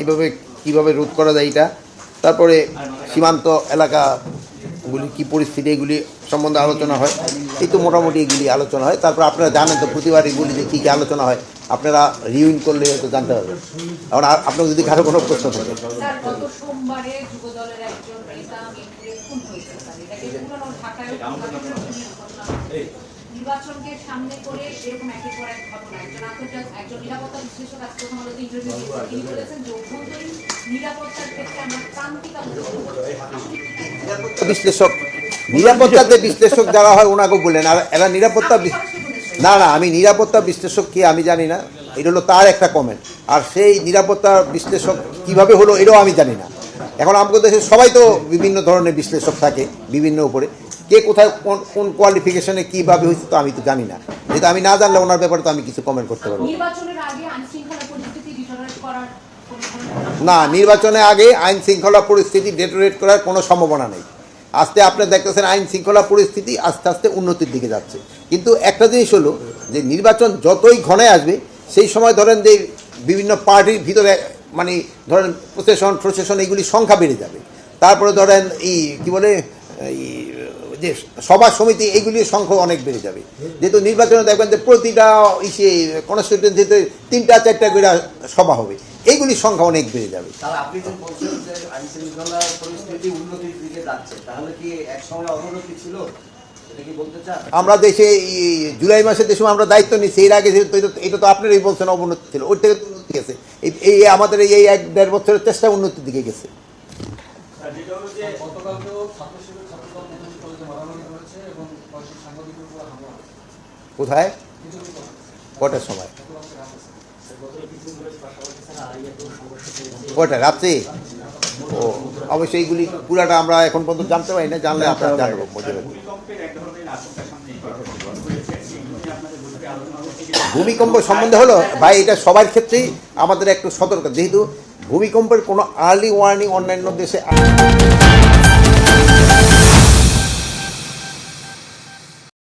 এইভাবে কীভাবে রোধ করা যায় এটা? তারপরে সীমান্ত এলাকাগুলি কি পরিস্থিতি, এগুলি সম্বন্ধে আলোচনা হয়। এই তো মোটামুটি এগুলি আলোচনা হয়। তারপর আপনারা জানেন তো প্রতিবার এগুলি যে কী কী আলোচনা হয়। আপনারা রিউইন করলে হয়তো জানতে পারবেন। এখন আপনার যদি কারও কোনো প্রশ্ন থাকে। নির্বাচনকে সামনে করে এরকম একের পর এক ঘটনা। একজন আন্তর্জাতিক একজন নিরাপত্তা বিশ্লেষক আজকে আলোতে ইন্টারভিউ দিয়েছেন। তিনি বলেছেন যে অভ্যন্তরীণ নিরাপত্তার ক্ষেত্রে আমরা ক্রান্তিক বিশ্লেষক নিরাপত্তার যে বিশ্লেষক যারা হয় ওনাকে বললেন। আর এরা নিরাপত্তা না না আমি নিরাপত্তা বিশ্লেষক কি আমি জানি না। এটা হলো তার একটা কমেন্ট আর সেই নিরাপত্তা বিশ্লেষক কীভাবে হলো এটাও আমি জানি না। এখন আমাদের দেশে সবাই তো বিভিন্ন ধরনের বিশ্লেষক থাকে বিভিন্ন উপরে। কে কোথায় কোন কোন কোয়ালিফিকেশনে কীভাবে হয়েছে তো আমি তো জানি না। যেহেতু আমি না জানলে ওনার ব্যাপারে তো আমি কিছু কমেন্ট করতে পারব না। নির্বাচনের আগে আইন শৃঙ্খলা পরিস্থিতি ডেটোরেট করার কোনো সম্ভাবনা নেই। আস্তে আপনি দেখতেছেন আইন শৃঙ্খলা পরিস্থিতি আস্তে আস্তে উন্নতির দিকে যাচ্ছে। কিন্তু একটা জিনিস হলো যে নির্বাচন যতই ঘনে আসবে সেই সময় ধরেন যে বিভিন্ন পার্টির ভিতরে মানে ধরেন প্রশাসন প্রশাসন এইগুলি সংখ্যা বেড়ে যাবে। তারপরে ধরেন এই কি বলে এই যে সভা সমিতি এইগুলির সংখ্যা অনেক বেড়ে যাবে। যেহেতু নির্বাচনে দেখবেন যে প্রতিটা ইসে কনস্টিটিউন্সিতে তিনটা চারটা করে সভা হবে। এইগুলির সংখ্যা অনেক বেড়ে যাবে। তাহলে আপনি যে বলছেন যে আইন শৃঙ্খলা পরিস্থিতি উন্নতির দিকে যাচ্ছে তাহলে কি এক সময় অবনতি ছিল? এটা কি বলতে চান? আমরা দেশে এই জুলাই মাসে যে সময় আমরা দায়িত্ব নিচ্ছি এর আগে যেহেতু এটা- এটা তো আপনারাই বলছেন অবনতি ছিল ওর থেকে গেছে। এই এই আমাদের এই এক দেড় বছরের চেষ্টা উন্নতির দিকে গেছে। গতকালকেও ছাত্র শিবির ছাত্রদল কোথায়? কটার সময়? কটা? রাত্রে? ও অবশ্যই এইগুলি পুরাটা আমরা এখন পর্যন্ত জানতে পারি না জানলে আপনারা জানব বুঝে ভূমিকম্প সম্বন্ধে হলো ভাই এটা সবার ক্ষেত্রেই আমাদের একটু সতর্ক। যেহেতু ভূমিকম্পের কোনো আর্লি ওয়ার্নিং অন্যান্য দেশে